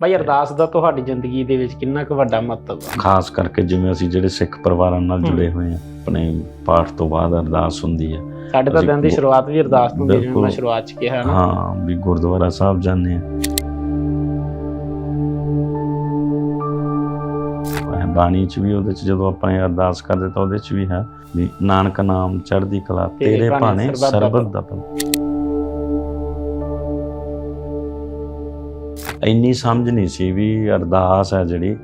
ਭਾਈ ਅਰਦਾਸ ਦਾ ਤੁਹਾਡੀ ਜ਼ਿੰਦਗੀ ਦੇ ਵਿੱਚ ਕਿੰਨਾ ਕੁ ਵੱਡਾ ਮਹੱਤਵ ਆ? ਖਾਸ ਕਰਕੇ ਜਿਵੇਂ ਅਸੀਂ ਜਿਹੜੇ ਸਿੱਖ ਪਰਿਵਾਰਾਂ ਨਾਲ। ਜੁੜੇ ਹੋਏ ਆ ਆਪਣੇ ਪਾਠ ਤੋਂ ਬਾਅਦ ਅਰਦਾਸ ਹੁੰਦੀ ਹੈ ਸਾਡੇ ਤਾਂ ਦਿਨ ਦੀ ਸ਼ੁਰੂਆਤ ਵੀ ਅਰਦਾਸ ਤੋਂ ਹੁੰਦੀ ਹੈ, ਜਿਵੇਂ ਮੈਂ। ਸ਼ੁਰੂਆਤ ਚ ਕਿਹਾ ਨਾ। ਹਾਂ ਵੀ ਗੁਰਦੁਆਰਾ ਸਾਹਿਬ ਜਾਂਦੇ ਆ। ਬਾਣੀ ਚ ਵੀ ਉਹਦੇ ਚ ਜਦੋਂ ਆਪਾਂ ਅਰਦਾਸ ਕਰਦੇ ਤਾਂ ਉਹਦੇ ਚ ਵੀ ਹੈ ਵੀ ਨਾਨਕ ਨਾਮ ਚੜ੍ਹਦੀ ਕਲਾ ਤੇਰੇ ਭਾਣੇ ਸਰਬੱਤ ਦਾ ਸਰਬਤ ਦਾ ਭਲਾ। ਇੰਨੀ ਸਮਝ ਨਹੀਂ ਸੀ ਵੀ ਅਰਦਾਸ ਹੈ ਜਿਹੜੀ।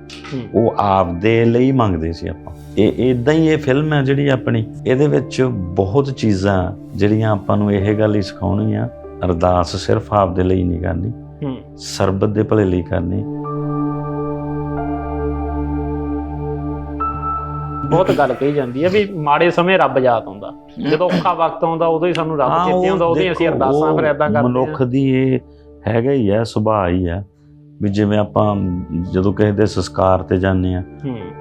ਉਹ ਆਪਦੇ ਲਈ ਮੰਗਦੇ ਸੀ ਆਪਾਂ। ਇਹ ਇਦਾਂ ਹੀ ਇਹ ਫਿਲਮ ਹੈ ਜਿਹੜੀ ਆਪਣੀ। ਇਹਦੇ ਵਿੱਚ ਬਹੁਤ ਚੀਜ਼ਾਂ ਜਿਹੜੀਆਂ ਆਪਾਂ ਨੂੰ ਇਹ ਗੱਲ ਹੀ ਸਿਖਾਉਣੀਆਂ ਅਰਦਾਸ ਸਿਰਫ ਆਪਦੇ ਲਈ ਨਹੀਂ ਕਰਨੀ ਸਰਬਤ ਦੇ ਭਲੇ ਲਈ ਕਰਨੀ। ਬਹੁਤ ਗੱਲ ਕਹੀ ਜਾਂਦੀ ਹੈ ਵੀ ਮਾੜੇ ਸਮੇਂ ਰੱਬ ਯਾਦ ਆਉਂਦਾ। ਜਦੋਂ ਔਖਾ ਵਕਤ ਆਉਂਦਾ ਉਦੋਂ ਹੀ ਸਾਨੂੰ ਰੱਬ ਚੇਤੇ ਆਉਂਦਾ ਉਦੋਂ ਹੀ ਅਸੀਂ ਅਰਦਾਸਾਂ ਫਿਰ ਏਦਾਂ ਕਰਦੇ ਮਨੁੱਖ ਹਾਂ ਦੀ ਇਹ ਹੈਗਾ ਹੀ ਹੈ ਸੁਭਾਅ ਹੀ ਹੈ। ਵੀ ਜਿਵੇਂ ਆਪਾਂ ਜਦੋਂ ਕਿਸੇ ਦੇ ਸੰਸਕਾਰ ਤੇ ਜਾਂਦੇ ਆ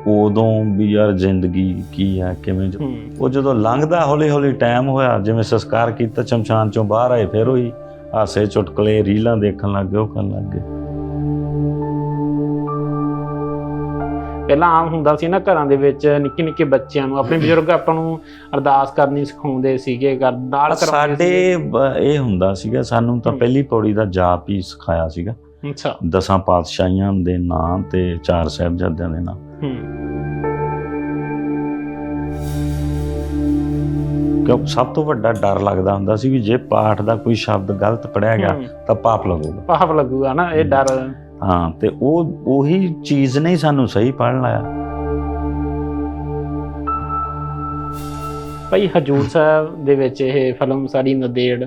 ਉਦੋਂ ਵੀ ਯਾਰ ਜ਼ਿੰਦਗੀ ਕੀ ਹੈ ਕਿਵੇਂ ਉਹ ਜਦੋਂ ਲੰਘਦਾ ਹੌਲੀ ਹੌਲੀ ਟਾਈਮ ਹੋਇਆ ਜਿਵੇਂ ਸੰਸਕਾਰ ਕੀਤਾ ਸ਼ਮਸ਼ਾਨ ਚੋਂ ਬਾਹਰ ਆਏ ਫਿਰ ਉਹੀ ਹਾਸੇ ਚੁਟਕਲੇ ਰੀਲਾਂ ਦੇਖਣ ਲੱਗ ਗਏ ਉਹ ਕਰਨ ਲੱਗ ਗਏ ਪਹਿਲਾਂ ਆਮ ਹੁੰਦਾ ਸੀ ਨਾ ਘਰਾਂ ਦੇ ਵਿੱਚ ਨਿੱਕੇ ਨਿੱਕੇ ਬੱਚਿਆਂ ਨੂੰ ਆਪਣੇ ਬਜ਼ੁਰਗ ਆਪਾਂ ਨੂੰ ਅਰਦਾਸ ਕਰਨੀ ਸਿਖਾਉਂਦੇ ਸੀਗੇ ਨਾਲ ਕਰਾਉਂਦੇ ਸਾਡੇ ਇਹ ਹੁੰਦਾ ਸੀਗਾ ਸਾਨੂੰ ਤਾਂ। ਪਹਿਲੀ ਪੌੜੀ ਦਾ ਜਾਪ ਹੀ ਸਿਖਾਇਆ ਸੀਗੇ। ਅੱਛਾ। ਦਸਾਂ ਪਾਤਸ਼ਾਹੀਆਂ ਦੇ ਨਾਂ ਤੇ ਚਾਰ ਸਾਹਿਬਜ਼ਾਦਿਆਂ ਦੇ ਨਾਂ। ਹੂੰ। ਕਿਉਂ? ਸਭ ਤੋਂ ਵੱਡਾ ਡਰ ਲੱਗਦਾ ਹੁੰਦਾ ਸੀ ਵੀ ਜੇ ਪਾਠ ਦਾ ਕੋਈ ਸ਼ਬਦ ਗਲਤ ਪੜਿਆ ਗਿਆ। ਤਾਂ ਪਾਪ ਲੱਗੂਗਾ। ਪਾਪ ਲੱਗੂਗਾ ਨਾ ਇਹ ਡਰ। ਹਾਂ ਤੇ ਉਹ ਉਹੀ ਚੀਜ਼ ਨੇ ਸਾਨੂੰ ਸਹੀ ਪੜ੍ਹਨ ਲਾਇਆ। ਭਾਈ ਹਜੂਰ ਸਾਹਿਬ ਦੇ ਵਿੱਚ ਇਹ ਫਿਲਮ ਸਾਡੀ ਨਦੇੜ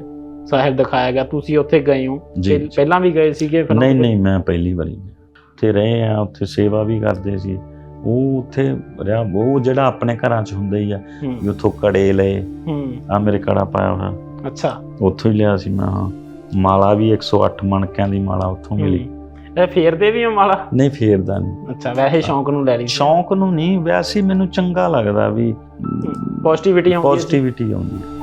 ਸਾਹਿਬ ਦਿਖਾਇਆ ਗਿਆ ਤੁਸੀਂ ਉੱਥੇ ਗਏ ਹੋ। ਜੀ, ਪਹਿਲਾਂ ਵੀ ਗਏ ਸੀਗੇ ਫਿਲਮ ਨਹੀਂ? ਨਹੀਂ ਮੈਂ ਪਹਿਲੀ ਵਾਰੀ ਗਿਆ। ਉੱਥੇ ਰਹੇ ਆ ਉੱਥੇ ਸੇਵਾ ਵੀ ਕਰਦੇ ਸੀ। ਉਹ ਉੱਥੇ ਰਿਹਾ ਉਹ ਜਿਹੜਾ ਆਪਣੇ ਘਰਾਂ 'ਚ ਹੁੰਦਾ ਹੀ ਆ ਹੂੰ। ਵੀ ਉੱਥੋਂ ਕੜੇ ਲਏ ਹੂੰ। ਆ ਮੇਰੇ ਕੜਾ ਪਾਇਆ ਹੋਇਆ। ਅੱਛਾ। ਉੱਥੋਂ ਹੀ ਲਿਆ ਸੀ ਮੈਂ। ਮਾਲਾ ਵੀ 108 ਮਣਕਿਆਂ ਦੀ ਮਾਲਾ ਉੱਥੋਂ ਮਿਲੀ। ਹੂੰ। ਇਹ ਫੇਰਦੇ ਵੀ ਹੋ ਮਾਲਾ? ਨਹੀਂ ਫੇਰਦਾ ਨਹੀਂ। ਅੱਛਾ ਵੈਸੇ ਸ਼ੌਂਕ ਨੂੰ ਲੈ ਲਈ। ਸ਼ੌਂਕ ਨੂੰ ਨਹੀਂ ਵੈਸੇ ਹੀ ਮੈਨੂੰ ਚੰਗਾ ਲੱਗਦਾ ਵੀ ਪੋਜ਼ਿਟਿਵਿਟੀ ਆਉਂਦੀ ਹੈ ਜੀ। ਪੋਜ਼ਿਟਿਵਿਟੀ ਆਉਂਦੀ ਹੈ।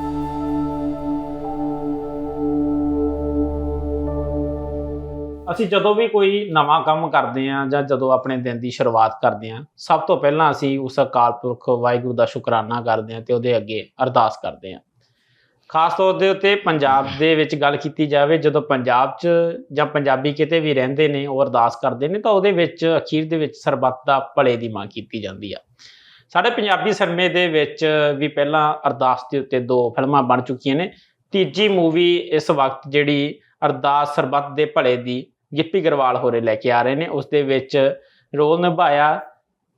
ਅਸੀਂ ਜਦੋਂ ਵੀ ਕੋਈ ਨਵਾਂ ਕੰਮ ਕਰਦੇ ਹਾਂ ਜਾਂ ਜਦੋਂ ਆਪਣੇ ਦਿਨ ਦੀ ਸ਼ੁਰੂਆਤ ਕਰਦੇ ਹਾਂ, ਸਭ ਤੋਂ ਪਹਿਲਾਂ ਅਸੀਂ ਉਸ ਅਕਾਲ ਪੁਰਖ ਵਾਹਿਗੁਰੂ ਦਾ ਸ਼ੁਕਰਾਨਾ ਕਰਦੇ ਹਾਂ ਤੇ ਉਹਦੇ ਅੱਗੇ ਅਰਦਾਸ ਕਰਦੇ ਹਾਂ। ਖਾਸ ਤੌਰ ਦੇ ਉੱਤੇ ਪੰਜਾਬ ਦੇ ਵਿੱਚ ਗੱਲ ਕੀਤੀ ਜਾਵੇ, ਜਦੋਂ ਪੰਜਾਬ 'ਚ ਜਾਂ ਪੰਜਾਬੀ ਕਿਤੇ ਵੀ ਰਹਿੰਦੇ ਨੇ, ਉਹ ਅਰਦਾਸ ਕਰਦੇ ਨੇ ਤਾਂ ਉਹਦੇ ਵਿੱਚ, ਅਖੀਰ ਦੇ ਵਿੱਚ ਸਰਬੱਤ ਦਾ ਭਲੇ ਦੀ ਮੰਗ ਕੀਤੀ ਜਾਂਦੀ ਆ। ਸਾਡੇ ਪੰਜਾਬੀ ਸਿਨੇਮੇ ਦੇ ਵਿੱਚ ਵੀ ਪਹਿਲਾਂ ਅਰਦਾਸ ਦੇ ਉੱਤੇ ਦੋ ਫਿਲਮਾਂ ਬਣ ਚੁੱਕੀਆਂ ਨੇ। ਤੀਜੀ ਮੂਵੀ ਇਸ ਵਕਤ ਜਿਹੜੀ ਅਰਦਾਸ ਸਰਬੱਤ ਦੇ ਭਲੇ ਦੀ ਗਿੱਪੀ ਗਰਵਾਲ ਹੋਰੇ ਲੈ ਕੇ ਆ ਰਹੇ ਨੇ ਉਸ ਦੇ ਵਿੱਚ ਰੋਲ ਨਿਭਾਇਆ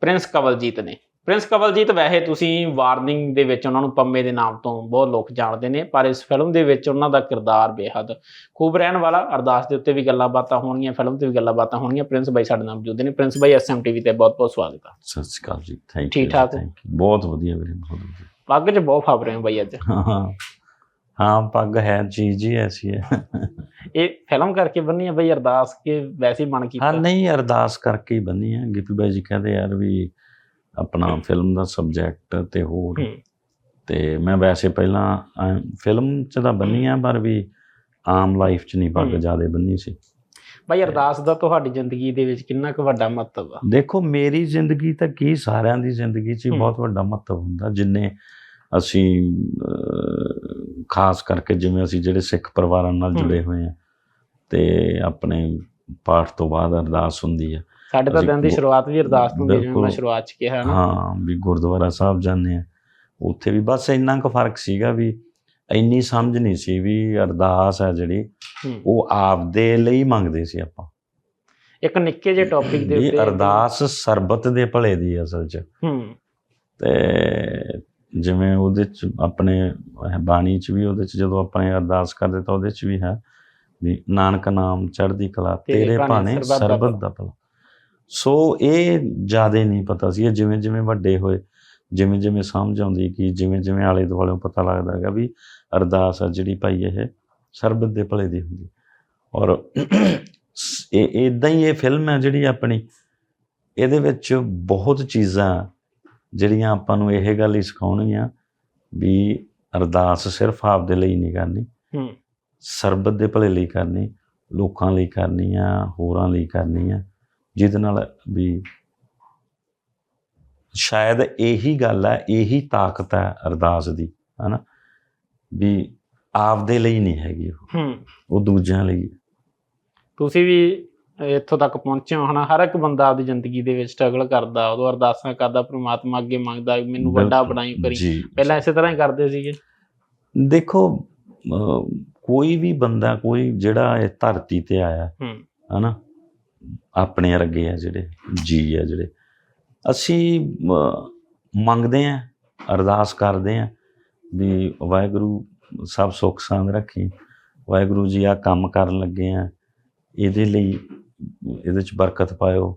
ਪ੍ਰਿੰਸ ਕਵਲਜੀਤ ਨੇ। ਪ੍ਰਿੰਸ ਕਵਲਜੀਤ ਵੈਸੇ ਤੁਸੀਂ ਵਾਰਨਿੰਗ ਦੇ ਵਿੱਚ ਉਹਨਾਂ ਨੂੰ ਪੰਮੇ ਦੇ ਨਾਮ ਤੋਂ ਬਹੁਤ ਲੋਕ ਜਾਣਦੇ ਨੇ ਪਰ ਇਸ ਫਿਲਮ ਦੇ ਵਿੱਚ ਉਹਨਾਂ ਦਾ ਕਿਰਦਾਰ ਬੇਹੱਦ ਖੂਬ ਰਹਿਣ ਵਾਲਾ ਅਰਦਾਸ ਦੇ ਉੱਤੇ ਵੀ ਗੱਲਾਂ ਬਾਤਾਂ ਹੋਣਗੀਆਂ ਫਿਲਮ ਤੇ ਵੀ ਗੱਲਾਂ ਬਾਤਾਂ ਹੋਣਗੀਆਂ। ਪ੍ਰਿੰਸ ਬਾਈ ਸਾਡੇ ਨਾਲ ਮੌਜੂਦ ਨੇ। ਪ੍ਰਿੰਸ ਬਾਈ ਐਸਐਮ ਟੀਵੀ ਤੇ ਬਹੁਤ ਬਹੁਤ ਸਵਾਗਤ ਹੈ ਸਤਿ ਸ਼੍ਰੀ ਅਕਾਲ ਜੀ। ਥੈਂਕ ਠੀਕ ਠਾਕ ਹੋ? ਬਹੁਤ ਵਧੀਆ ਵੀਰੇ ਬਹੁਤ ਵਧੀਆ। ਪੱਗ 'ਚ ਬਹੁਤ ਫਾਬ ਰਹੇ ਹੋ ਬਾਈ ਅੱਜ। ਹਾਂ। ਹਾਂ ਪੱਗ ਹੈ ਚੀਜ਼ ਹੀ ਐਸੀ ਹੈ। ਇਹ ਫਿਲਮ ਕਰਕੇ ਬੰਨੀ ਹੈ ਬਈ ਅਰਦਾਸ ਕੇ ਵੈਸੇ ਹੀ ਮਨ ਕੀਤਾ? ਹਾਂ ਨਹੀਂ ਅਰਦਾਸ ਕਰਕੇ ਹੀ ਬੰਨੀ ਹੈ ਗਿੱਪੀ ਬਾਈ ਜੀ ਕਹਿੰਦੇ ਯਾਰ ਵੀ ਆਪਣਾ ਫਿਲਮ ਦਾ ਸਬਜੈਕਟ ਤੇ ਹੋਰ। ਤੇ ਮੈਂ ਵੈਸੇ ਪਹਿਲਾਂ ਫਿਲਮ ਚ ਤਾਂ ਬੰਨੀ ਆ ਪਰ ਵੀ ਆਮ ਲਾਈਫ ਚ ਨਹੀਂ ਪੱਗ। ਜ਼ਿਆਦਾ ਬੰਨੀ ਸੀ। ਬਈ ਅਰਦਾਸ ਦਾ ਤੁਹਾਡੀ ਜ਼ਿੰਦਗੀ ਦੇ ਵਿੱਚ ਕਿੰਨਾ ਕੁ ਵੱਡਾ ਮਹੱਤਵ ਆ? ਦੇਖੋ ਮੇਰੀ ਜ਼ਿੰਦਗੀ ਤਾਂ ਕੀ ਸਾਰਿਆਂ ਦੀ ਜ਼ਿੰਦਗੀ 'ਚ। ਬਹੁਤ ਵੱਡਾ ਮਹੱਤਵ ਹੁੰਦਾ ਜਿੰਨੇ ਅਸੀਂ ਖਾਸ ਕਰਕੇ ਜਿਵੇਂ ਅਸੀਂ ਜਿਹੜੇ ਸਿੱਖ ਪਰਿਵਾਰਾਂ ਨਾਲ। ਜੁੜੇ ਹੋਏ ਆ ਤੇ ਆਪਣੇ ਪਾਠ ਤੋਂ ਬਾਅਦ ਅਰਦਾਸ ਹੁੰਦੀ ਹੈ ਸਾਡੇ ਤਾਂ ਦਿਨ ਦੀ ਸ਼ੁਰੂਆਤ ਵੀ ਅਰਦਾਸ ਤੋਂ ਹੁੰਦੀ ਜਿਵੇਂ ਮੈਂ। ਸ਼ੁਰੂਆਤ ਚ ਕਿਹਾ ਨਾ ਹਾਂ ਵੀ ਗੁਰਦੁਆਰਾ ਸਾਹਿਬ ਜਾਂਦੇ ਆ ਉੱਥੇ ਵੀ ਬਸ ਇੰਨਾ ਕੁ ਫ਼ਰਕ ਸੀਗਾ ਵੀ ਇੰਨੀ ਸਮਝ ਨਹੀਂ ਸੀ ਵੀ ਅਰਦਾਸ ਹੈ ਜਿਹੜੀ। ਉਹ ਆਪਦੇ ਲਈ ਮੰਗਦੇ ਸੀ ਆਪਾਂ ਇੱਕ ਨਿੱਕੇ ਜਿਹੇ ਟੌਪਿਕ ਦੇ ਉੱਤੇ ਅਰਦਾਸ ਸਰਬਤ ਦੇ ਭਲੇ ਦੀ ਅਸਲ 'ਚ ਹੂੰ ਤੇ ਜਿਵੇਂ ਉਹਦੇ ਚ ਆਪਣੇ ਬਾਣੀ ਚ ਵੀ ਉਹਦੇ ਚ ਜਦੋਂ ਆਪਣੇ ਅਰਦਾਸ ਕਰਦੇ ਤਾਂ ਉਹਦੇ ਚ ਵੀ ਹੈ ਵੀ ਨਾਨਕ ਨਾਮ ਚੜ੍ਹਦੀ ਕਲਾ ਤੇਰੇ ਭਾਣੇ ਸਰਬੱਤ ਦਾ ਭਲਾ। ਸੋ ਇਹ ਜਿਆਦੇ ਨਹੀਂ ਪਤਾ ਸੀ। ਜਿਵੇਂ ਜਿਵੇਂ ਵੱਡੇ ਹੋਏ ਜਿਵੇਂ ਜਿਵੇਂ ਸਮਝ ਆਉਂਦੀ ਕਿ ਜਿਵੇਂ ਜਿਵੇਂ ਆਲੇ ਦੁਆਲੇ ਪਤਾ ਲੱਗਦਾ ਹੈਗਾ ਵੀ ਅਰਦਾਸ ਆ ਜਿਹੜੀ ਭਾਈ ਇਹ ਸਰਬਤ ਦੇ ਭਲੇ ਦੀ ਹੁੰਦੀ। ਔਰ ਇਹ ਇਦਾਂ ਹੀ ਇਹ ਫਿਲਮ ਹੈ ਜਿਹੜੀ ਆਪਣੀ। ਇਹਦੇ ਵਿੱਚ ਬਹੁਤ ਚੀਜ਼ਾਂ ਜਿਹੜੀਆਂ ਆਪਾਂ ਨੂੰ ਇਹ ਗੱਲ ਹੀ ਸਿਖਾਉਣਗੀਆਂ ਵੀ ਅਰਦਾਸ ਸਿਰਫ ਆਪਦੇ ਲਈ ਨਹੀਂ ਕਰਨੀ। ਹੂੰ। ਸਰਬਤ ਦੇ ਭਲੇ ਲਈ ਕਰਨੀ ਲੋਕਾਂ ਲਈ ਕਰਨੀ ਆ ਹੋਰਾਂ ਲਈ ਕਰਨੀ ਆ। ਜਿਹਦੇ ਨਾਲ ਵੀ ਸ਼ਾਇਦ ਇਹੀ ਗੱਲ ਹੈ ਇਹੀ ਤਾਕਤ ਹੈ ਅਰਦਾਸ ਦੀ ਹਨਾ? ਵੀ ਆਪਦੇ ਲਈ ਨਹੀਂ ਹੈਗੀ ਉਹ। ਹੂੰ। ਉਹ ਦੂਜਿਆਂ ਲਈ। ਤੁਸੀਂ ਵੀ ਇੱਥੋਂ ਤੱਕ ਪਹੁੰਚੇ ਹੋ ਹਨਾ? ਹਰ ਇੱਕ ਬੰਦਾ ਆਪਦੀ ਜ਼ਿੰਦਗੀ ਦੇ ਵਿੱਚ ਸਟਰਗਲ ਕਰਦਾ ਉਦੋਂ ਅਰਦਾਸਾਂ ਕਰਦਾ ਪ੍ਰਮਾਤਮਾ ਅੱਗੇ ਮੰਗਦਾ ਮੈਨੂੰ ਵੱਡਾ। ਬਣਾਈ ਕਰੀ। ਪਹਿਲਾਂ ਇਸੇ ਤਰ੍ਹਾਂ ਹੀ ਕਰਦੇ ਸੀਗੇ। ਦੇਖੋ ਕੋਈ ਵੀ ਬੰਦਾ ਕੋਈ ਜਿਹੜਾ ਇਹ ਧਰਤੀ ਤੇ ਆਇਆ ਹਨਾ? ਆਪਣੇ ਵਰਗੇ ਆ ਜਿਹੜੇ ਜੀ ਆ ਜਿਹੜੇ। ਅਸੀਂ ਮੰਗਦੇ ਆ ਅਰਦਾਸ ਕਰਦੇ ਆ ਵੀ ਵਾਹਿਗੁਰੂ ਸਭ ਸੁੱਖ ਸਾਂਦ ਰੱਖੀ। ਵਾਹਿਗੁਰੂ ਜੀ ਆ ਕੰਮ ਕਰਨ ਲੱਗੇ ਆ। ਇਹਦੇ ਲਈ ਇਹਦੇ ਚ ਬਰਕਤ ਪਾਇਓ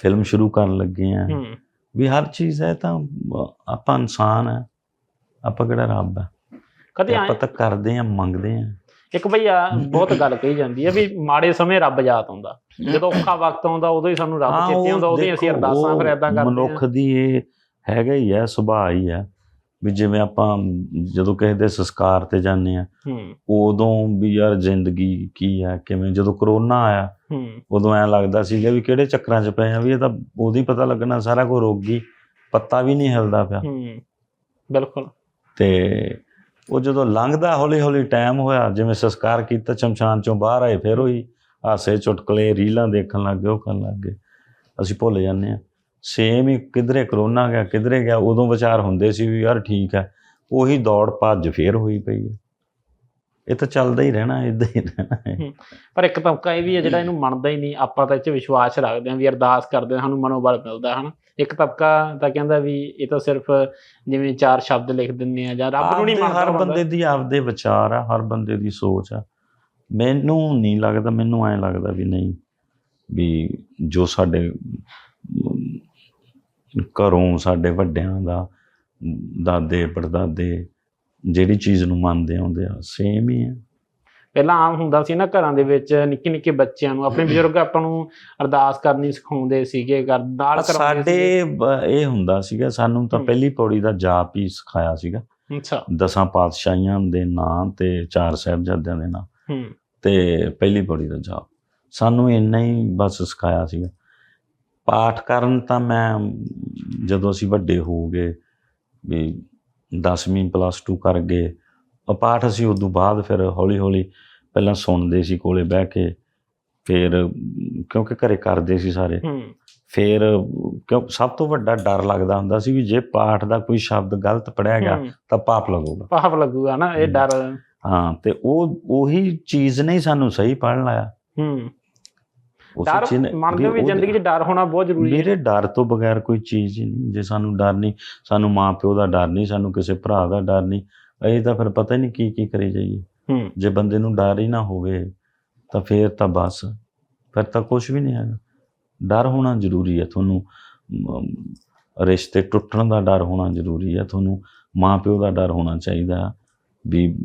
ਫਿਲਮ ਸ਼ੁਰੂ ਕਰਨ ਲੱਗੇ ਆ। ਵੀ ਹਰ ਚੀਜ਼ ਹੈ ਤਾਂ ਆਪਾਂ ਇਨਸਾਨ ਆ ਆਪਾਂ ਕਿਹੜਾ ਰੱਬ ਆ? ਕਦੇ ਆਪਾਂ ਤਾਂ ਕਰਦੇ ਆ ਮੰਗਦੇ ਆ। ਇੱਕ ਭਈਆ ਬਹੁਤ ਗੱਲ ਕਹੀ ਜਾਂਦੀ ਹੈ ਵੀ ਮਾੜੇ ਸਮੇਂ ਰੱਬ ਯਾਦ ਆਉਂਦਾ। ਜਦੋਂ ਔਖਾ ਵਕਤ ਆਉਂਦਾ ਉਦੋਂ ਹੀ ਸਾਨੂੰ ਰੱਬ ਚੇਤੇ ਆਉਂਦਾ ਉਦੋਂ ਹੀ ਅਸੀਂ ਅਰਦਾਸਾਂ ਫਿਰ ਏਦਾਂ ਕਰਦੇ ਮਨੁੱਖ ਹਾਂ ਦੀ ਇਹ ਹੈਗਾ ਹੀ ਹੈ ਸੁਭਾਅ ਹੀ ਹੈ ਵੀ ਜਿਵੇਂ ਆਪਾਂ ਜਦੋਂ ਕਿਸੇ ਦੇ ਸੰਸਕਾਰ ਤੇ ਜਾਂਦੇ ਆ ਹੂੰ। ਉਦੋਂ ਵੀ ਯਾਰ ਜ਼ਿੰਦਗੀ ਕੀ ਹੈ ਕਿਵੇਂ ਜਦੋਂ ਕਰੋਨਾ ਆਇਆ ਹੂੰ। ਉਦੋਂ ਐ ਲੱਗਦਾ ਸੀਗਾ ਵੀ ਕਿਹੜੇ ਚੱਕਰਾਂ 'ਚ ਪਏ ਆ ਵੀ ਇਹ ਤਾਂ ਹੀ ਪਤਾ ਲੱਗਣਾ ਸਾਰਾ ਕੁਝ ਰੁਕ ਗਈ ਪੱਤਾ ਵੀ ਨਹੀਂ ਹਿਲਦਾ ਪਿਆ। ਹੂੰ ਬਿਲਕੁਲ। ਤੇ ਉਹ ਜਦੋਂ ਲੰਘਦਾ ਹੌਲੀ ਹੌਲੀ ਟਾਈਮ ਹੋਇਆ ਜਿਵੇਂ ਸੰਸਕਾਰ ਕੀਤਾ ਸ਼ਮਸ਼ਾਨ ਚੋਂ ਬਾਹਰ ਆਏ ਫਿਰ ਉਹੀ ਹਾਸੇ ਚੁਟਕਲੇ ਰੀਲਾਂ ਦੇਖਣ ਲੱਗ ਗਏ ਉਹ ਕਰਨ ਲੱਗ ਗਏ। ਅਸੀਂ ਭੁੱਲ ਜਾਂਦੇ ਆ ਸੇਮ ਹੀ ਕਿਧਰੇ ਕਰੋਨਾ ਗਿਆ ਕਿਧਰੇ ਗਿਆ ਉਦੋਂ ਵਿਚਾਰ ਹੁੰਦੇ ਸੀ ਵੀ ਯਾਰ ਠੀਕ ਹੈ ਉਹੀ ਦੌੜ ਭੱਜ ਫੇਰ ਹੋਈ ਪਈ ਹੈ। ਇਹ ਤਾਂ ਚੱਲਦਾ ਹੀ ਰਹਿਣਾ ਇਦਾਂ ਹੀ ਰਹਿਣਾ ਪਰ ਇੱਕ ਤਬਕਾ ਇਹ ਵੀ ਹੈ ਜਿਹੜਾ ਇਹਨੂੰ ਮੰਨਦਾ ਹੀ ਨਹੀਂ ਆਪਾਂ ਤਾਂ ਇਹ 'ਚ ਵਿਸ਼ਵਾਸ ਰੱਖਦੇ ਹਾਂ ਵੀ ਅਰਦਾਸ ਕਰਦੇ ਹਾਂ ਸਾਨੂੰ ਮਨੋਬਲ ਮਿਲਦਾ ਹਨਾ। ਇੱਕ ਤਬਕਾ ਤਾਂ ਕਹਿੰਦਾ ਵੀ ਇਹ ਤਾਂ ਸਿਰਫ ਜਿਵੇਂ ਚਾਰ ਸ਼ਬਦ ਲਿਖ ਦਿੰਦੇ ਆ ਜਾਂ ਰੱਬ ਨੂੰ ਨਹੀਂ ਮੰਨਦਾ ਹਰ। ਬੰਦੇ ਦੀ ਆਪਦੇ ਵਿਚਾਰ ਆ ਹਰ ਬੰਦੇ ਦੀ ਸੋਚ ਆ। ਮੈਨੂੰ ਨਹੀਂ ਲੱਗਦਾ ਮੈਨੂੰ ਐਂ ਲੱਗਦਾ ਵੀ ਨਹੀਂ ਵੀ ਜੋ ਸਾਡੇ ਘਰੋਂ ਸਾਡੇ ਵੱਡਿਆਂ ਦਾ ਦਾਦੇ ਪੜਦਾਦੇ ਜਿਹੜੀ ਚੀਜ਼ ਨੂੰ ਮੰਨਦੇ ਆਉਂਦੇ ਆ ਸੇਮ ਹੀ ਆ। ਪਹਿਲਾਂ ਆਮ ਹੁੰਦਾ ਸੀ ਨਾ ਘਰਾਂ ਦੇ ਵਿੱਚ ਨਿੱਕੇ ਨਿੱਕੇ ਬੱਚਿਆਂ ਨੂੰ ਆਪਣੇ ਬਜ਼ੁਰਗ ਆਪਾਂ ਨੂੰ ਅਰਦਾਸ ਕਰਨੀ ਸਿਖਾਉਂਦੇ ਸੀਗੇ ਕਰ ਨਾਲ ਕਰਾਉਂਦੇ ਸਾਡੇ ਇਹ ਹੁੰਦਾ ਸੀਗਾ ਸਾਨੂੰ ਤਾਂ। ਪਹਿਲੀ ਪੌੜੀ ਦਾ ਜਾਪ ਹੀ ਸਿਖਾਇਆ ਸੀਗਾ। ਅੱਛਾ। ਦਸਾਂ ਪਾਤਸ਼ਾਹੀਆਂ ਦੇ ਨਾਂ ਤੇ ਚਾਰ ਸਾਹਿਬਜ਼ਾਦਿਆਂ ਦੇ ਨਾਂ ਹੂੰ। ਤੇ ਪਹਿਲੀ ਪੌੜੀ ਦਾ ਜਾਪ। ਸਾਨੂੰ ਇੰਨਾ ਹੀ ਬਸ ਸਿਖਾਇਆ ਸੀਗਾ। ਪਾਠ ਕਰਨ ਤਾਂ ਮੈਂ ਜਦੋਂ ਅਸੀਂ ਵੱਡੇ ਹੋ ਗਏ ਵੀ 10ਵੀਂ ਪਲੱਸ 2 ਕਰ ਗਏ ਉਹ ਪਾਠ ਅਸੀਂ ਉਦੋਂ ਬਾਅਦ ਫਿਰ ਹੌਲੀ ਹੌਲੀ ਪਹਿਲਾਂ ਸੁਣਦੇ ਸੀ ਕੋਲੇ ਬਹਿ ਕੇ ਫਿਰ ਕਿਉਂਕਿ ਘਰੇ ਕਰਦੇ ਸੀ ਸਾਰੇ ਫਿਰ ਕਿਉਂ ਸਭ ਤੋਂ ਵੱਡਾ ਡਰ ਲੱਗਦਾ ਹੁੰਦਾ ਸੀ ਵੀ ਜੇ ਪਾਠ ਦਾ ਕੋਈ ਸ਼ਬਦ ਗਲਤ ਪੜਿਆ ਗਿਆ ਤਾਂ ਪਾਪ ਲੱਗੂਗਾ। ਪਾਪ ਲੱਗੂਗਾ ਨਾ ਇਹ। ਡਰ। ਹਾਂ ਤੇ ਉਹ ਉਹੀ ਚੀਜ਼ ਨਹੀਂ ਸਾਨੂੰ ਸਹੀ ਪੜਨ ਲਾਇਆ। ਹੂੰ। ਡਰ ਮੰਨਦੇ ਵੀ ਜ਼ਿੰਦਗੀ 'ਚ ਡਰ ਹੋਣਾ ਬਹੁਤ ਜ਼ਰੂਰੀ ਹੈ। ਮੇਰੇ ਡਰ ਤੋਂ ਬਗੈਰ ਕੋਈ ਚੀਜ਼ ਹੀ ਨਹੀਂ। ਜੇ ਸਾਨੂੰ ਡਰ ਨਹੀਂ ਸਾਨੂੰ ਮਾਂ ਪਿਓ ਦਾ ਡਰ ਨਹੀਂ ਸਾਨੂੰ ਕਿਸੇ ਭਰਾ ਦਾ ਡਰ ਨਹੀਂ ਅਸੀਂ ਤਾਂ ਫਿਰ ਪਤਾ ਹੀ ਨਹੀਂ ਕੀ ਕੀ ਕਰੀ ਜਾਈਏ। ਜੇ ਬੰਦੇ ਨੂੰ ਡਰ ਹੀ ਨਾ ਹੋਵੇ ਤਾਂ ਫੇਰ ਤਾਂ ਬਸ। ਫਿਰ ਤਾਂ ਕੁਝ ਵੀ ਨਹੀਂ ਹੈਗਾ। ਡਰ ਹੋਣਾ ਜ਼ਰੂਰੀ ਹੈ ਤੁਹਾਨੂੰ। ਰਿਸ਼ਤੇ ਟੁੱਟਣ ਦਾ ਡਰ ਹੋਣਾ ਜ਼ਰੂਰੀ ਹੈ। ਤੁਹਾਨੂੰ ਮਾਂ ਪਿਓ ਦਾ ਡਰ ਹੋਣਾ ਚਾਹੀਦਾ ਵੀ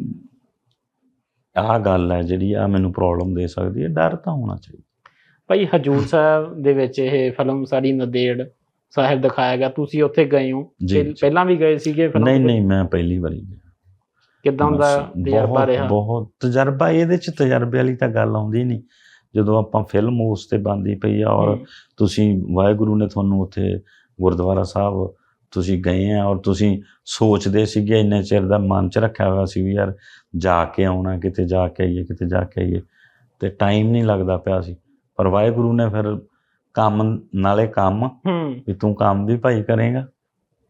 ਆਹ ਗੱਲ ਹੈ ਜਿਹੜੀ ਆ ਮੈਨੂੰ ਪ੍ਰੋਬਲਮ ਦੇ ਸਕਦੀ ਹੈ। ਡਰ ਤਾਂ ਹੋਣਾ ਚਾਹੀਦਾ। ਭਾਈ ਹਜੂਰ ਸਾਹਿਬ ਦੇ ਵਿੱਚ ਇਹ ਫਿਲਮ ਸਾਡੀ ਨਦੇੜ ਸਾਹਿਬ ਦਿਖਾਇਆ ਗਿਆ। ਤੁਸੀਂ ਉੱਥੇ ਗਏ ਹੋ। ਪਹਿਲਾਂ ਵੀ ਗਏ ਸੀਗੇ ਫਿਲਮ ਨਹੀਂ ਨਹੀਂ ਮੈਂ ਪਹਿਲੀ ਵਾਰੀ ਗਿਆ। ਕਿਦਾਂ ਦਾ ਤਜਰਬਾ ਰਿਹਾ? ਬਹੁਤ ਤਜਰਬਾ ਇਹਦੇ ਚ ਤਜਰਬੇ ਵਾਲੀ ਤਾਂ ਗੱਲ ਆਉਂਦੀ ਨਹੀਂ। ਜਦੋਂ ਆਪਾਂ ਫਿਲਮ ਉਸ ਤੇ ਬੰਦੀ ਪਈ ਆ ਔਰ ਤੁਸੀਂ ਵਾਹਿਗੁਰੂ ਨੇ ਤੁਹਾਨੂੰ ਉੱਥੇ ਗੁਰਦੁਆਰਾ ਸਾਹਿਬ ਤੁਸੀਂ ਗਏ ਆ ਔਰ ਤੁਸੀਂ ਸੋਚਦੇ ਸੀਗੇ ਇੰਨੇ ਚਿਰ ਦਾ ਮਨ ਚ ਰੱਖਿਆ ਹੋਇਆ ਸੀ ਵੀ ਯਾਰ ਜਾ ਕੇ ਆਉਣਾ ਕਿਤੇ ਜਾ ਕੇ ਆਈਏ ਕਿਤੇ ਜਾ ਕੇ ਆਈਏ। ਤੇ ਟਾਈਮ ਨਹੀਂ ਲੱਗਦਾ ਪਿਆ ਸੀ। ਪਰ ਵਾਹਿਗੁਰੂ ਨੇ ਫਿਰ ਕੰਮ ਨਾਲੇ ਕੰਮ ਵੀ ਤੂੰ ਕੰਮ ਵੀ ਭਾਈ ਕਰੇਗਾ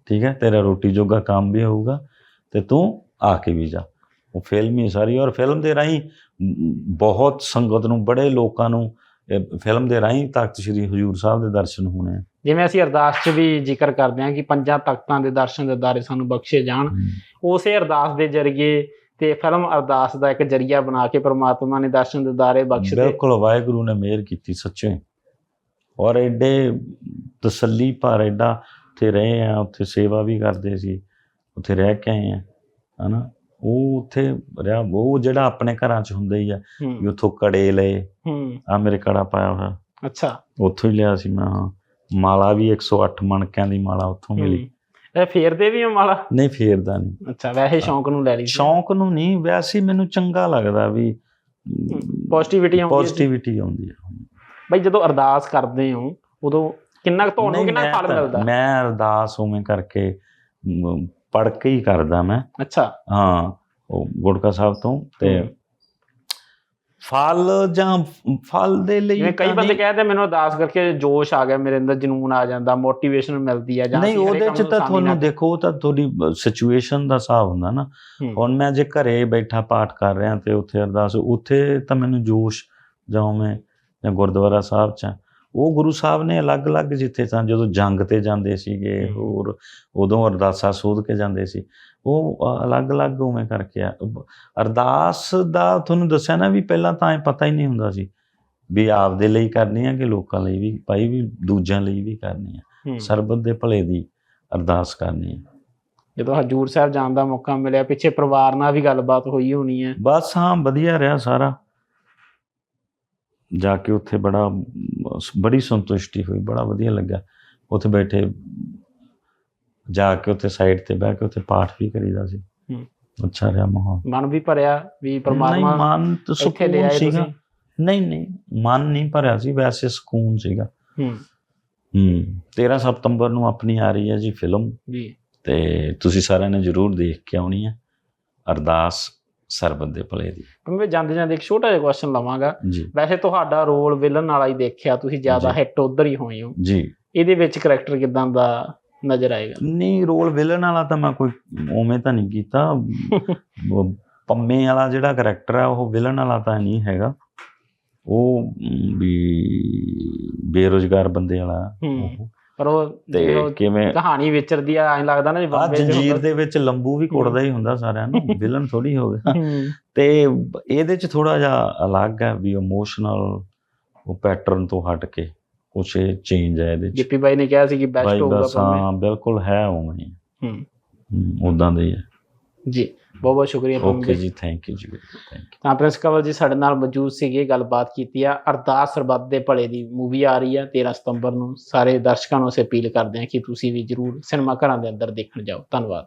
ਠੀਕ ਹੈ? ਤੇਰਾ ਰੋਟੀ ਜੋਗਾ ਕੰਮ ਵੀ ਹੋਊਗਾ ਤੇ ਤੂੰ ਆ ਕੇ ਵੀ ਜਾ। ਉਹ ਫਿਲਮ ਹੀ ਸਾਰੀ ਔਰ ਫਿਲਮ ਦੇ ਰਾਹੀਂ ਬਹੁਤ ਸੰਗਤ ਨੂੰ ਬੜੇ ਲੋਕਾਂ ਨੂੰ ਫਿਲਮ ਦੇ ਰਾਹੀਂ ਤਖਤ ਸ੍ਰੀ ਹਜੂਰ ਸਾਹਿਬ ਦੇ ਦਰਸ਼ਨ ਹੋਣੇ ਜਿਵੇਂ ਅਸੀਂ ਅਰਦਾਸ 'ਚ ਵੀ ਜ਼ਿਕਰ ਕਰਦੇ ਹਾਂ ਕਿ ਪੰਜਾਂ ਤਖਤਾਂ ਦੇ ਦਰਸ਼ਨ ਦੇ ਦਾਰੇ ਸਾਨੂੰ ਬਖਸ਼ੇ ਜਾਣ ਉਸੇ ਅਰਦਾਸ ਦੇ ਜ਼ਰੀਏ ਤੇ ਫਿਲਮ ਅਰਦਾਸ ਦਾ ਇੱਕ ਜ਼ਰੀਆ ਬਣਾ ਕੇ ਪ੍ਰਮਾਤਮਾ ਨੇ ਦਰਸ਼ਨ ਦੇ ਦਾਰੇ ਬਖਸ਼ ਦਿੱਤੇ ਬਿਲਕੁਲ ਵਾਹਿਗੁਰੂ ਨੇ ਮਿਹਰ ਕੀਤੀ ਸੱਚੇ। ਔਰ ਐਡੇ ਤਸੱਲੀ ਭਰ ਐਡਾ ਉੱਥੇ ਰਹੇ ਆ ਉੱਥੇ ਸੇਵਾ ਵੀ ਕਰਦੇ ਸੀ ਉੱਥੇ ਰਹਿ ਕੇ ਆਏ ਆ ਹਨਾ? ਉਹ ਉੱਥੇ ਰਿਹਾ ਉਹ ਜਿਹੜਾ ਆਪਣੇ ਘਰਾਂ 'ਚ ਹੁੰਦਾ ਹੀ ਆ ਵੀ ਉੱਥੋਂ ਕੜੇ ਲਏ ਹੂੰ। ਆ ਮੇਰੇ ਕੜਾ ਪਾਇਆ ਹੋਇਆ। ਅੱਛਾ। ਉੱਥੋਂ ਹੀ ਲਿਆ ਸੀ ਮੈਂ ਮਾਲਾ ਵੀ 108 ਮਣਕਿਆਂ ਦੀ ਮਾਲਾ ਉੱਥੋਂ ਮਿਲੀ। ਇਹ ਫੇਰਦੇ ਵੀ ਹੋ ਮਾਲਾ? ਨਹੀਂ ਫੇਰਦਾ ਨਹੀਂ। ਅੱਛਾ ਵੈਸੇ ਸ਼ੌਂਕ ਨੂੰ ਲੈ ਲਈ ਸੀ। ਸ਼ੌਂਕ ਨੂੰ ਨਹੀਂ ਵੈਸੇ ਹੀ ਮੈਨੂੰ ਚੰਗਾ ਲੱਗਦਾ ਵੀ ਪੋਜ਼ਿਟਿਵਿਟੀ ਆਉਂਦੀ ਹੈ ਜੀ। ਪੋਜ਼ਿਟਿਵਿਟੀ ਆਉਂਦੀ ਹੈ। ਬਈ ਜਦੋਂ ਅਰਦਾਸ ਕਰਦੇ ਹੋ ਉਦੋਂ ਕਿੰਨਾ ਕੁ ਤੁਹਾਨੂੰ ਨਹੀਂ, ਕਿੰਨਾ ਮੈਂ ਫਲ ਤਾਂ- ਮਿਲਦਾ? ਮੈਂ ਅਰਦਾਸ ਉਵੇਂ ਕਰਕੇ ਪੜ ਕੇ ਹੀ ਕਰਦਾ ਮੈਂ। ਅੱਛਾ। ਹਾਂ ਉਹ ਗੁਰਕਾ ਸਾਹਿਬ ਤੋਂ ਤੇ। ਫਲ ਜਾਂ ਫਲ ਦੇ ਲਈ ਕਈ ਬੰਦੇ ਕਹਿੰਦੇ ਮੈਨੂੰ ਅਰਦਾਸ ਕਰਕੇ ਜੋਸ਼ ਆ ਗਿਆ ਮੇਰੇ ਅੰਦਰ ਜਨੂਨ ਆ ਜਾਂਦਾ ਮੋਟੀਵੇਸ਼ਨ ਮਿਲਦੀ ਆ ਜਾਂ ਨਹੀਂ ਉਹਦੇ ਚ ਤਾਂ ਤੁਹਾਨੂੰ ਦੇਖੋ ਤਾਂ ਤੁਹਾਡੀ ਸਿਚੁਏਸ਼ਨ ਦਾ ਹਿਸਾਬ ਹੁੰਦਾ ਨਾ। ਹੁਣ ਮੈਂ ਜੇ ਘਰੇ ਬੈਠਾ ਪਾਠ ਕਰ ਰਿਹਾ ਤੇ ਉੱਥੇ ਅਰਦਾਸ ਉੱਥੇ ਤਾਂ ਮੈਨੂੰ ਜੋਸ਼ ਜਾਂ ਮੈਂ ਜਾਂ ਗੁਰਦੁਆਰਾ ਸਾਹਿਬ ਚ ਉਹ ਗੁਰੂ ਸਾਹਿਬ ਨੇ ਅਲੱਗ-ਅਲੱਗ ਜਿੱਥੇ ਤਾਂ ਜਦੋਂ ਜੰਗ ਤੇ ਜਾਂਦੇ ਸੀਗੇ। ਹੋਰ ਉਦੋਂ ਅਰਦਾਸਾਂ ਸੋਧ ਕੇ ਜਾਂਦੇ ਸੀ। ਉਹ ਅਲੱਗ-ਅਲੱਗ ਉਵੇਂ ਕਰਕੇ ਆ। ਅਰਦਾਸ ਦਾ ਤੁਹਾਨੂੰ ਦੱਸਿਆ ਨਾ ਵੀ ਪਹਿਲਾਂ ਤਾਂ ਇਹ ਪਤਾ ਹੀ ਨਹੀਂ ਹੁੰਦਾ ਸੀ ਵੀ ਆਪਦੇ ਲਈ ਕਰਨੀ ਆ ਕਿ ਲੋਕਾਂ ਲਈ ਵੀ ਭਾਈ ਵੀ ਦੂਜਿਆਂ ਲਈ ਵੀ ਕਰਨੀ ਆ। ਸਰਬਤ ਦੇ ਭਲੇ ਦੀ ਅਰਦਾਸ ਕਰਨੀ ਹੈ ਜਦੋਂ ਹਜੂਰ ਸਾਹਿਬ ਜਾਣ ਦਾ ਮੌਕਾ ਮਿਲਿਆ ਪਿੱਛੇ ਪਰਿਵਾਰ ਨਾਲ ਵੀ ਗੱਲਬਾਤ ਹੋਈ ਹੋਣੀ ਹੈ ਬਸ ਹਾਂ ਵਧੀਆ ਰਿਹਾ ਸਾਰਾ। ਜਾ ਕੇ ਉੱਥੇ ਬੜਾ ਬੜੀ ਸੰਤੁਸ਼ਟੀ ਹੋਈ ਬੜਾ ਵਧੀਆ ਲੱਗਾ। ਉੱਥੇ ਬੈਠੇ ਜਾ ਕੇ ਉੱਥੇ ਸਾਈਡ ਤੇ ਬਹਿ ਕੇ ਉੱਥੇ ਪਾਠ ਵੀ ਕਰੀਦਾ ਸੀ। ਹੂੰ। ਅੱਛਾ ਰਿਹਾ ਮਾਹੌਲ। ਮਨ ਵੀ ਭਰਿਆ ਵੀ ਨਹੀਂ ਪਰਮਾਤਮਾ ਮਨ ਤਾਂ ਸਕੂਨ ਸੀਗਾ। ਨਹੀਂ ਨਹੀਂ ਮਨ ਨਹੀਂ ਭਰਿਆ ਸੀ ਵੈਸੇ ਸਕੂਨ ਸੀਗਾ। ਹੂੰ। ਹੂੰ 13 ਸਤੰਬਰ ਨੂੰ ਆਪਣੀ ਆ ਰਹੀ ਹੈ ਜੀ ਫਿਲਮ ਜੀ। ਤੇ ਤੁਸੀਂ ਸਾਰਿਆਂ ਨੇ ਜ਼ਰੂਰ ਦੇਖ ਕੇ ਆਉਣੀ ਹੈ। ਅਰਦਾਸ ਸਰਬਤ ਦੇ ਭਲੇ ਦੀ। ਮੈਂ ਜਾਂਦੇ ਜਾਂਦੇ ਇੱਕ ਛੋਟਾ ਜਿਹਾ ਕੁਐਸਚਨ ਲਵਾਂਗਾ। ਵੈਸੇ ਤੁਹਾਡਾ ਰੋਲ ਵਿਲਨ ਵਾਲਾ ਹੀ ਦੇਖਿਆ ਤੁਸੀਂ ਜ਼ਿਆਦਾ। ਹਿੱਟ ਉਧਰ ਹੀ ਹੋਏ ਹੋ। ਜੀ। ਇਹਦੇ ਵਿੱਚ ਕਰੈਕਟਰ ਕਿਦਾਂ ਦਾ ਨਜ਼ਰ ਆਏਗਾ? ਨਹੀਂ ਰੋਲ ਵਿਲਨ ਵਾਲਾ ਤਾਂ ਮੈਂ ਕੋਈ ਉਵੇਂ ਤਾਂ ਨਹੀਂ ਕੀਤਾ। ਪੰਮੇ ਵਾਲਾ ਜਿਹੜਾ ਕਰੈਕਟਰ ਹੈ ਉਹ ਵਿਲਨ ਵਾਲਾ ਤਾਂ ਨਹੀਂ ਹੈਗਾ। ਉਹ ਵੀ ਬੇਰੋਜ਼ਗਾਰ ਬੰਦੇ ਵਾਲਾ। ਉਹ। ਪਰ ਉਹ ਕਿਵੇਂ ਕਹਾਣੀ ਵਿਚਰਦੀ ਆ ਐਂ ਲੱਗਦਾ ਨਾ ਬੰਬੇ 'ਚ ਜੰਜੀਰ। ਦੇ ਵਿੱਚ ਲੰਬੂ ਵੀ ਕੁੱਟਦਾ ਹੀ ਹੁੰਦਾ ਸਾਰਿਆਂ ਨੂੰ ਵਿਲਨ ਥੋੜੀ ਹੋ। ਗਿਆ ਤੇ ਇਹਦੇ ਚ ਥੋੜਾ ਜਿਹਾ ਅਲੱਗ ਹੈ ਵੀ ਇਮੋਸ਼ਨਲ ਉਹ ਪੈਟਰਨ ਤੋਂ ਹਟ ਕੇ ਕੁਛ ਚੇਂਜ ਹੈ ਇਹਦੇ ਚ। ਗਿੱਪੀ ਬਾਈ ਨੇ ਕਿਹਾ ਸੀ ਕਿ ਬੈਸਟ ਹੋਊਗਾ ਪਰ ਹਾਂ ਬਿਲਕੁਲ ਹੈ ਉਵੇਂ ਹੀ। ਉਦਾਂ ਦੇ ਹੀ ਹੈ। ਜੀ ਬਹੁਤ ਬਹੁਤ ਸ਼ੁਕਰੀਆ ਓਕੇ। ਜੀ। ਥੈਂਕ ਯੂ ਜੀ ਥੈਂਕ ਯੂ ਤਾਂ ਪ੍ਰਿੰਸ ਕੰਵਲ ਜੀ ਸਾਡੇ ਨਾਲ ਮੌਜੂਦ ਸੀਗੇ ਗੱਲਬਾਤ ਕੀਤੀ ਆ। ਅਰਦਾਸ ਸਰਬੱਤ ਦੇ ਭਲੇ ਦੀ ਮੂਵੀ ਆ ਰਹੀ ਆ 13 ਸਤੰਬਰ ਨੂੰ। ਸਾਰੇ ਦਰਸ਼ਕਾਂ ਨੂੰ ਅਸੀਂ ਅਪੀਲ ਕਰਦੇ ਹਾਂ ਕਿ ਤੁਸੀਂ ਵੀ ਜਰੂਰ ਸਿਨੇਮਾ ਘਰਾਂ ਦੇ ਅੰਦਰ ਦੇਖਣ ਜਾਓ। ਧੰਨਵਾਦ।